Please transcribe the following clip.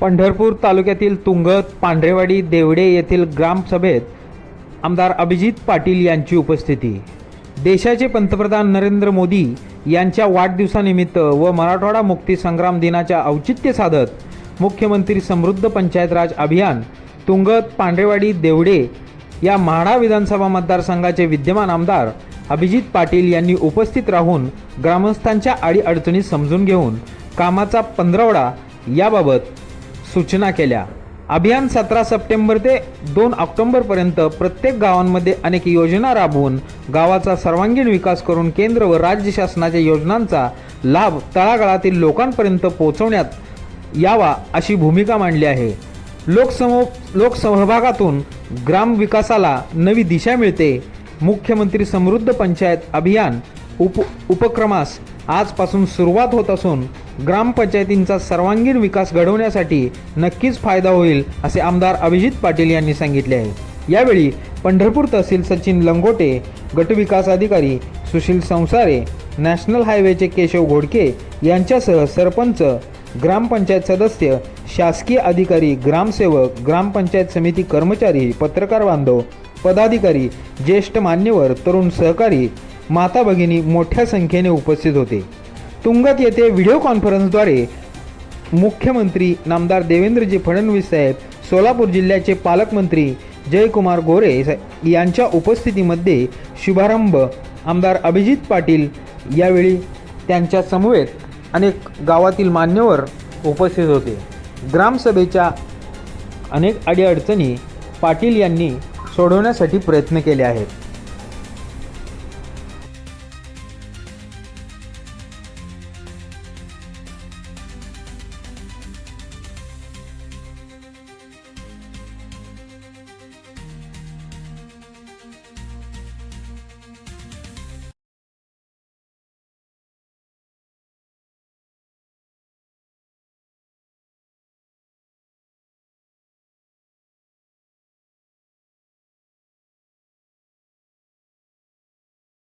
पंढरपूर तालुक्यातील तुंगत पांढरेवाडी देवडे येथील ग्रामसभेत आमदार अभिजित पाटील यांची उपस्थिती. देशाचे पंतप्रधान नरेंद्र मोदी यांच्या वाढदिवसानिमित्त व मराठवाडा मुक्ती संग्राम दिनाच्या औचित्य साधत मुख्यमंत्री समृद्ध पंचायत राज अभियान तुंगत पांढरेवाडी देवडे या म्हाडा विधानसभा मतदारसंघाचे विद्यमान आमदार अभिजित पाटील यांनी उपस्थित राहून ग्रामस्थांच्या अडीअडचणी समजून घेऊन कामाचा पंधरवडा याबाबत सूचना केल्या. अभियान सतरा सप्टेंबर ते दोन ऑक्टोंबरपर्यंत प्रत्येक गावांमध्ये अनेक योजना राबवून गावाचा सर्वांगीण विकास करून केंद्र व राज्य शासनाच्या योजनांचा लाभ तळागाळातील लोकांपर्यंत पोहोचवण्यात यावा अशी भूमिका मांडली आहे. लोकसमो लोकसहभागातून ग्रामविकासाला नवी दिशा मिळते. मुख्यमंत्री समृद्ध पंचायत अभियान उप उपक्रमास आजपासून सुरुवात होत असून ग्रामपंचायतींचा सर्वांगीण विकास घडवण्यासाठी नक्कीच फायदा होईल असे आमदार अभिजित पाटील यांनी सांगितले आहे. यावेळी पंढरपूर तहसील सचिन लंगोटे गटविकास अधिकारी सुशील संसारे नॅशनल हायवेचे केशव घोडके यांच्यासह सरपंच ग्रामपंचायत सदस्य शासकीय अधिकारी ग्रामसेवक ग्रामपंचायत समिती कर्मचारी पत्रकार बांधव पदाधिकारी ज्येष्ठ मान्यवर तरुण सहकारी माता भगिनी मोठ्या संख्येने उपस्थित होते. तुंगत येथे व्हिडिओ कॉन्फरन्सद्वारे मुख्यमंत्री नामदार देवेंद्रजी फडणवीस साहेब सोलापूर जिल्ह्याचे पालकमंत्री जयकुमार गोरे यांच्या उपस्थितीमध्ये शुभारंभ आमदार अभिजित पाटील यावेळी त्यांच्या समवेत अनेक गावातील मान्यवर उपस्थित होते. ग्रामसभेच्या अनेक अडीअडचणी पाटील यांनी सोडवण्यासाठी प्रयत्न केले आहेत.